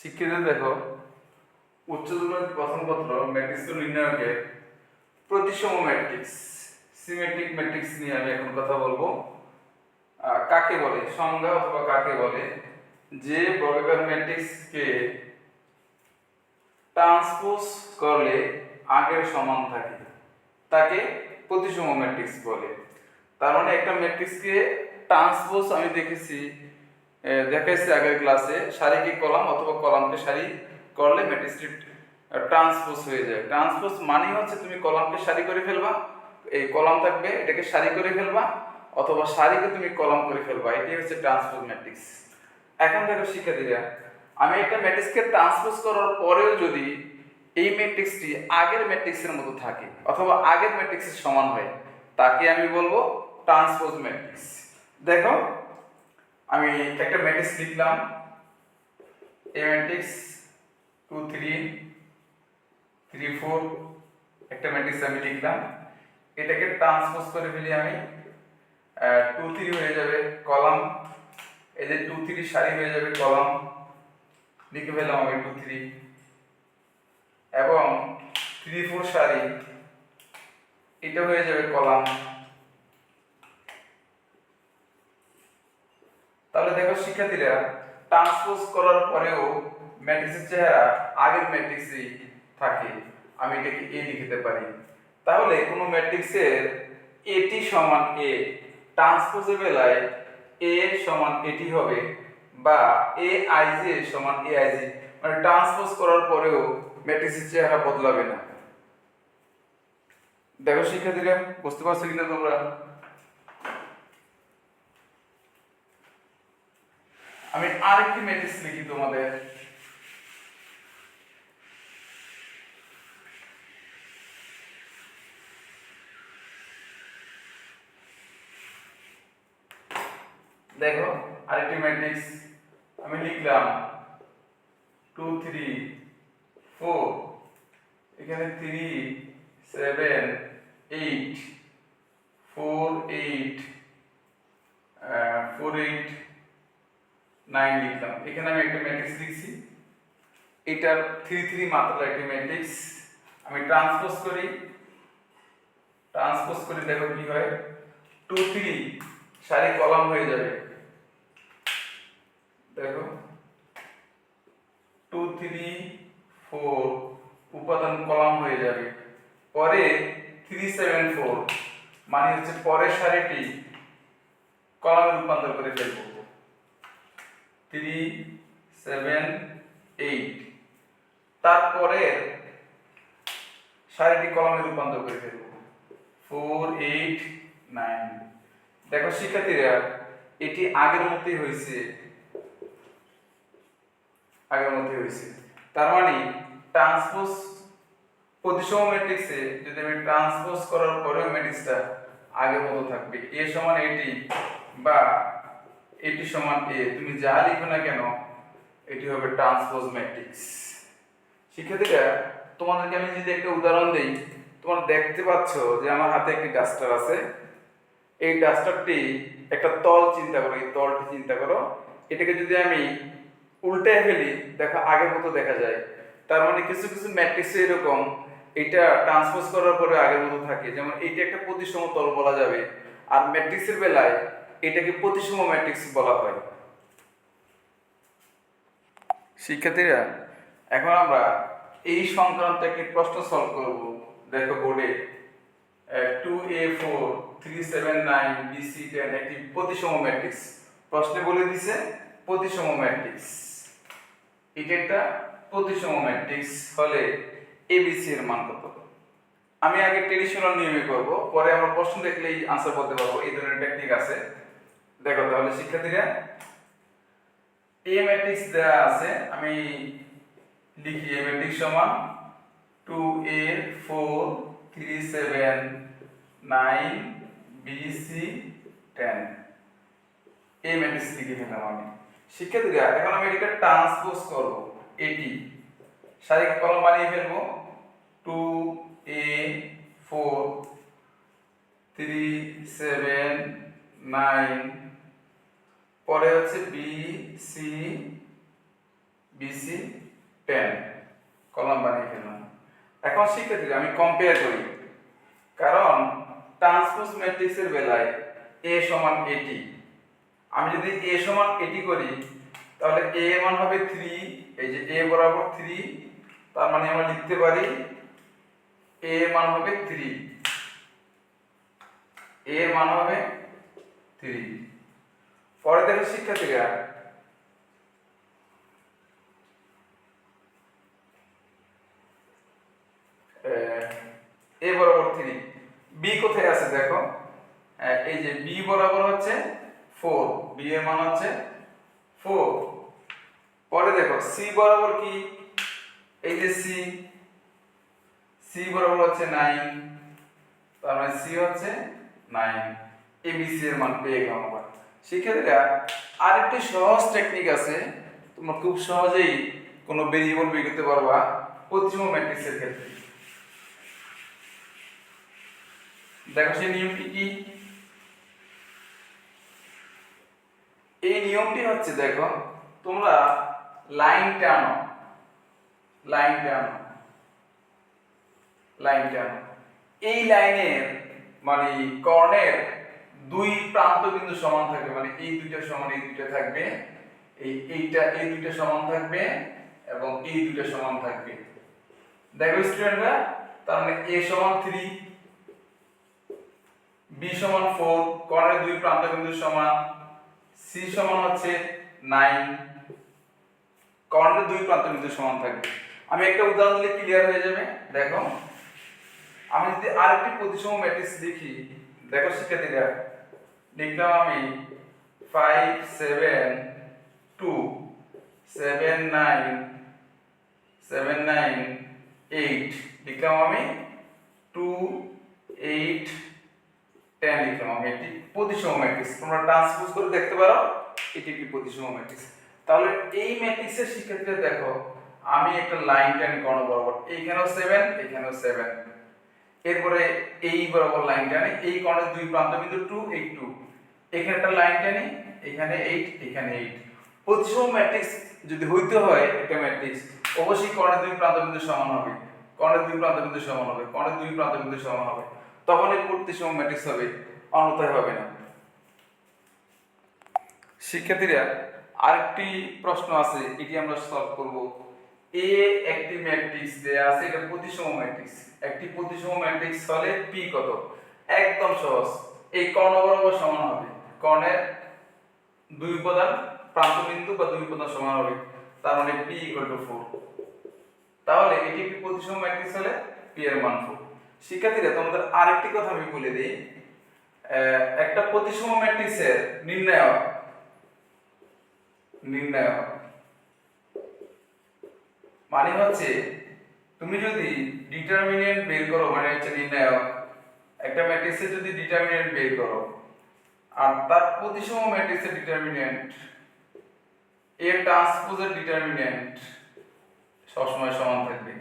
শিক্ষিতদের দেখো, উচ্চতর প্রথম পত্র ম্যাট্রিক্স নির্ণয়কের প্রতিসম ম্যাট্রিক্স সিমেট্রিক ম্যাট্রিক্স নিয়ে আমি এখন কথা বলব। কাকে বলে? সংজ্ঞা অথবা কাকে বলে? যে বর্গাকার ম্যাট্রিক্সকে ট্রান্সপোজ করলে আগের সমান থাকে, তাকে প্রতিসম ম্যাট্রিক্স বলে। তার মানে একটা ম্যাট্রিক্সকে ট্রান্সপোজ আমি দেখেছি দেখাইছি আগের ক্লাসে সারিকে কলাম অথবা কলামকে সারি করলে ম্যাট্রিক্সটি ট্রান্সপোজ হয়ে যায়। ট্রান্সপোজ মানে হচ্ছে তুমি কলামকে সারি করে ফেলবা, এই কলাম থাকবে, এটাকে সারি করে ফেলবা, অথবা সারিকে তুমি কলাম করে ফেলবা, এটাই হচ্ছে ট্রান্সপোজ ম্যাট্রিক্স। এখন দেখো শিক্ষার্থীরা, আমি একটা ম্যাট্রিক্সকে ট্রান্সপোজ করার পরেও যদি এই ম্যাট্রিক্সটি আগের ম্যাট্রিক্সের মতো থাকে, অথবা আগের ম্যাট্রিক্সের সমান হয়, তাকে আমি বলব ট্রান্সপোজ ম্যাট্রিক্স। দেখো আমি একটা ম্যাট্রিক্স লিখলাম। এই matrix two three three four একটা ম্যাট্রিক্স আমি লিখলাম। এটাকে ট্রান্সপোজ করে ফেলি আমি। টু থ্রি হয়ে যাবে কলাম। এই যে টু থ্রি সারি হয়ে যাবে কলাম। লিখে ফেললাম আমি টু থ্রি এবং থ্রি ফোর সারি, এটা হয়ে যাবে কলাম। তাহলে দেখো শিক্ষার্থীরা ট্রান্সপোজ করার পরেও ম্যাট্রিক্সের চেহারা আগের ম্যাট্রিক্সই থাকে। আমি এটাকে এ লিখতে পারি। তাহলে কোনো ম্যাট্রিক্সের এটি সমান এ ট্রান্সপোজের বেলায় এ সমান এটি হবে বা এ আইজে সমান এ আইজে মানে ট্রান্সপোজ করার পরেও ম্যাট্রিক্সের চেহারা বদলাবে না। দেখো শিক্ষার্থীরা, বুঝতে পারছ কিনা তোমরা? আমি আরেকটি ম্যাট্রিক্স লিখি তোমাদের। দেখো, আরেকটি ম্যাট্রিক্স আমি লিখলাম টু থ্রি ফোর, এখানে three, seven, eight, four eight four, eight nine লিখলাম। এখানে আমি একটা ম্যাট্রিক্স লিখছি। এটার থ্রি থ্রি মাত্রা একটি ম্যাট্রিক্স আমি ট্রান্সপোজ করি। ট্রান্সপোজ করে, দেখো কি হয়? টু থ্রি সারি কলাম হয়ে যাবে। দেখো। টু থ্রি ফোর উপাদান কলাম হয়ে যাবে। পরে থ্রি সেভেন ফোর মানে হচ্ছে পরের সারিটি কলামে রূপান্তর করে ফেলব। থ্রি সেভেন এইট তারপরে সারিটি কলমে রূপান্তর করে ফেলব। ফোর এইট নাইন দেখো, শিক্ষার্থীরা, এটি আগের মতোই হয়েছে। আগের মতোই হয়েছে। তার মানে ট্রান্সপোজ প্রতিসম ম্যাট্রিক্সে যদি আমি ট্রান্সপোজ করার পরেও ম্যাট্রিক্সটা আগের মতো থাকবে এ সমান এটি বা এটি সমান এ, তুমি যা লিখো না কেন, এটি হবে ট্রান্সপোজ ম্যাট্রিক্স শিক্ষার্থীরা, তোমাদেরকে আমি যদি একটা উদাহরণ দেই, তোমরা দেখতে পাচ্ছ যে আমার হাতে একটি ডাস্টার আছে। এই ডাস্টারটি একটা তল চিন্তা করো, এই তলটি চিন্তা করো। এটাকে যদি আমি উল্টে ফেলি, দেখো আগের মতো দেখা যায়। তার মানে কিছু কিছু ম্যাট্রিক্স এরকম, এটা ট্রান্সপোজ করার পরে আগের মতো থাকে। যেমন এইটা একটা প্রতিসম তল বলা যাবে। আর ম্যাট্রিক্সের বেলায় এটাকে প্রতিসম ম্যাট্রিক্স বলা হয়। শিক্ষার্থীরা, এখন আমরা এই সংক্রান্ত একটি প্রশ্ন সলভ করব। দেখো বোর্ডে two a four three seven nine B C ten একটি প্রতিসম ম্যাট্রিক্স প্রশ্নে বলে দিছে, প্রতিসম ম্যাট্রিক্স এটা একটা প্রতিসম ম্যাট্রিক্স হলে এবিসি এর মান কত? আমি আগে ট্রেডিশনাল নিয়মে করব, পরে আমরা প্রশ্ন দেখলেই আনসার বলতে পারব, এই ধরনের টেকনিক আছে। দেখো তাহলে শিক্ষার্থীরা এ ম্যাট্রিক্স দেওয়া আছে, আমি লিখি এ ম্যাট্রিক্স সমান two a four three seven nine B C ten এই ম্যাট্রিক্স লিখে ফেললাম আমি। শিক্ষার্থীরা, এখন আমি এটাকে ট্রান্সপোজ করব, এটি। সারিক কলম বানিয়ে ফেলব two a four three seven nine, পরে হচ্ছে বি সি বিসি টেন কলম বানিয়ে ফেললাম। এখন শিক্ষার্থীরা আমি কম্পেয়ার করি। কারণ ট্রান্সপোজ ম্যাট্রিক্সের বেলায় এ সমান এটি আমি যদি এ সমান এটি করি, তাহলে এ মান হবে থ্রি এই যে এ বরাবর থ্রি তার মানে আমরা লিখতে পারি এ মান হবে থ্রি এ মান হবে থ্রি পরে দেখো শিক্ষার্থীরা এ বরাবর থ্রি বি কোথায় আছে দেখো? এই যে বি বরাবর হচ্ছে ফোর। বি এর মান হচ্ছে ফোর। পরে দেখো, সি বরাবর কি? এই যে সি। সি বরাবর হচ্ছে নাইন। তার মানে সি হচ্ছে নাইন। এ বি সি এর মান পেয়ে গেলাম শিক্ষার্থীরা আরেকটি সহজ টেকনিক আছে, তোমরা খুব সহজেই কোনো ভেরিয়েবল বের করতে পারবা প্রতিসম ম্যাট্রিক্সের ক্ষেত্রে। দেখো সেই নিয়মটি কি? এই নিয়মটি হচ্ছে, দেখো, তোমরা লাইন টানো লাইন টানো লাইন টানো। এই লাইনের মানে কর্ণের দুই প্রান্ত কিন্তু সমান থাকবে মানে এই দুইটা সমান, এই দুইটা থাকবে, এই এইটা, এই দুইটা সমান থাকবে এবং এই দুইটা সমান থাকবে। দেখো স্টুডেন্টরা তার মানে a সমান 3 b সমান 4 কর্ণের দুই প্রান্ত কিন্তু সমান c সমান হচ্ছে 9 কর্ণের দুই প্রান্ত কিন্তু সমান থাকবে। আমি একটা উদাহরণ দিলে ক্লিয়ার হয়ে যাবে, দেখো। আমি যদি আরেকটি প্রতিসম ম্যাট্রিক্স লিখি দেখো শিক্ষার্থীরা। লিখলাম আমি five seven two seven nine seven nine eight লিখলাম আমি টু এইট টেন লিখলাম আমি এটি প্রতিসম ম্যাট্রিক্স তোমরা ট্রান্সপোজ করে দেখতে পারো, এটি একটি প্রতিসম ম্যাট্রিক্স তাহলে এই ম্যাট্রিক্সের শিক্ষার্থীরা দেখো, আমি একটা লাইন টেন কর্ণ বরাবর এইখানেও সেভেন এইখানেও সেভেন এরপরে এই বরাবর লাইন টানি এই কর্ণের দুই প্রান্ত বিন্দু টু এই টু এখানে একটা লাইন টানি, এখানে এইট এখানে এইট প্রতিসম ম্যাট্রিক্স যদি হইতে হয় একটা ম্যাট্রিক্স অবশ্যই কর্ণের দুই প্রান্ত বিন্দু সমান হবে। কর্ণের দুই প্রান্ত বিন্দু সমান হবে, কর্ণের দুই প্রান্ত বিন্দু সমান হবে। তখন এই প্রতিসম ম্যাট্রিক্স হবে, অন্যথায় হবে না। শিক্ষার্থীরা, আরেকটি প্রশ্ন আছে, এটি আমরা সলভ করব। এ একটি ম্যাট্রিক্স দেয়া আছে, এটা প্রতিসম ম্যাট্রিক্স একটি প্রতিসম ম্যাট্রিক্স হলে পি কত? একদম সহজ। এই কর্ণ বরাবর সমান হবে। কর্ণের দুই উপাদান প্রান্তবিন্দু বা দুই উপাদান সমান হবে। তার মানে পি ইকুয়াল টু ফোর তাহলে এটি একটি প্রতিসম ম্যাট্রিক্স হলে পি এর মান ফোর শিক্ষার্থীরা, তোমাদের আরেকটি কথা আমি বলে দিই। একটা প্রতিসম ম্যাট্রিক্সের নির্ণায়ক নির্ণায়ক মানে হচ্ছে, তুমি যদি ডিটারমিনেন্ট বের করো মানে হচ্ছে নির্ণায়ক, একটা ম্যাট্রিক্সের যদি ডিটারমিনেন্ট বের করো আর তার প্রতিসম ম্যাট্রিক্সের ডিটারমিনেন্ট এর ট্রান্সপোজের ডিটারমিনেন্ট সবসময় সমান থাকবে।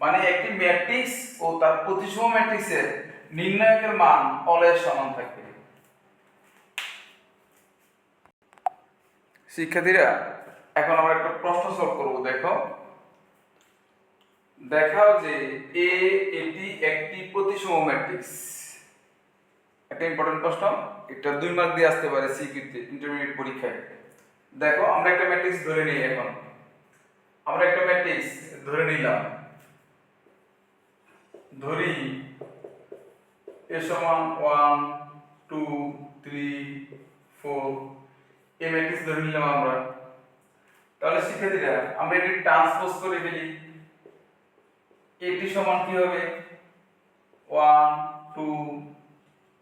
মানে একটি ম্যাট্রিক্স ও তার প্রতিসম ম্যাট্রিক্সের নির্ণায়কের মান অলয়েজ সমান থাকবে। শিক্ষার্থীরা, এখন আমরা একটা প্রশ্ন সলভ করব, দেখো। দেখাও যে এ এটি একটি প্রতিসম ম্যাট্রিক্স একটা ইম্পর্টেন্ট প্রশ্ন। এটা দুই মার্ক দিয়ে আসতে পারে সিকিউতে ইন্টারমিডিয়েট পরীক্ষায়। দেখো, আমরা একটা ম্যাট্রিক্স ধরে নিই এখন। আমরা একটা ম্যাট্রিক্স ধরে নিলাম। ধরি এ সমান one two three four A matrix ধরে নিলাম আমরা। তাহলে শিক্ষার্থীরা আমরা এটি ট্রান্সপোজ করে ফেলি। এটি সমান কি হবে? ওয়ান টু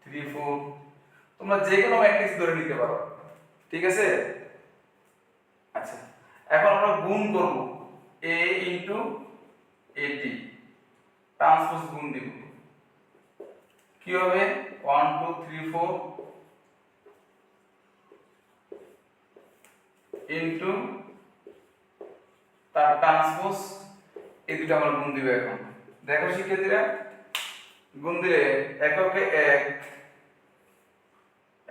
থ্রি ফোর তোমরা যে কোনো ম্যাট্রিক্স ধরে নিতে পারো। ঠিক আছে? আচ্ছা এখন আমরা গুণ করব। এ ইন্টু এটি ট্রান্সপোজ গুণ দিব। কি হবে? One two three four into তার ট্রান্সপোজ এই দুটো আমরা গুণ দিব এখন। দেখো শিক্ষার্থীরা, গুণ দিলে এককে এক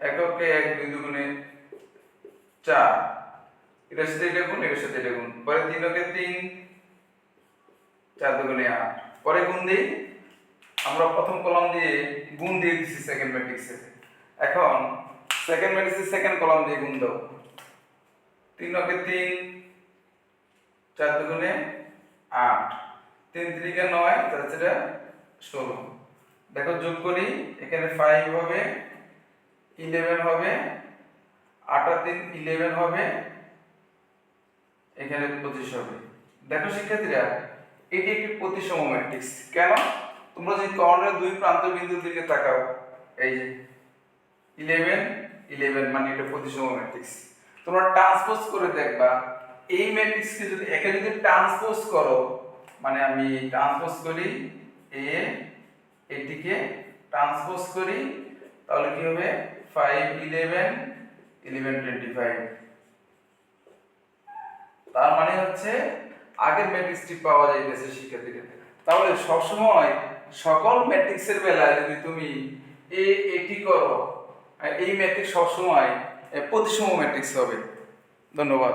এককে এক দুই দুগুণে চার। এটার সাথে এটা গুণ, এটার সাথে এটা গুণ। পরে তিন ওকে তিন, চার দুগুণে আট। পরে গুণ দিই, আমরা প্রথম কলাম দিয়ে গুণ দিয়ে দিচ্ছি সেকেন্ড ম্যাট্রিক্সে এখন সেকেন্ড ম্যাট্রিক্সের সেকেন্ড কলাম দিয়ে গুণ দাও। তিন ওকে তিন, চার দুগুণে আট। তিন তিরিকে নয়, তার সেটা ষোলো। দেখো যোগ করি, এখানে ফাইভ হবে ইলেভেন হবে আটা তিন ইলেভেন হবে, এখানে পঁচিশ হবে। দেখো শিক্ষার্থীরা, এটি একটি প্রতিসম ম্যাট্রিক্স কেন? তোমরা যদি কর্ণের দুই প্রান্ত বিন্দুর দিকে তাকাও, এই যে ইলেভেন ইলেভেন মানে এটা প্রতিসম ম্যাট্রিক্স তোমরা ট্রান্সপোজ করে দেখবা, এই ম্যাট্রিক্সকে যদি, একে যদি ট্রান্সপোজ করো মানে আমি ট্রান্সপোজ করি, এ, এটিকে ট্রান্সপোজ করি তাহলে কি হবে? Five eleven eleven twenty five তার মানে হচ্ছে আগের ম্যাট্রিক্সটি পাওয়া যাইতেছে শিক্ষার্থীদের। তাহলে সবসময় সকল ম্যাট্রিক্সের বেলায় যদি তুমি এ এটি করো, এই ম্যাট্রিক্স সবসময় প্রতিসম ম্যাট্রিক্স হবে। ধন্যবাদ।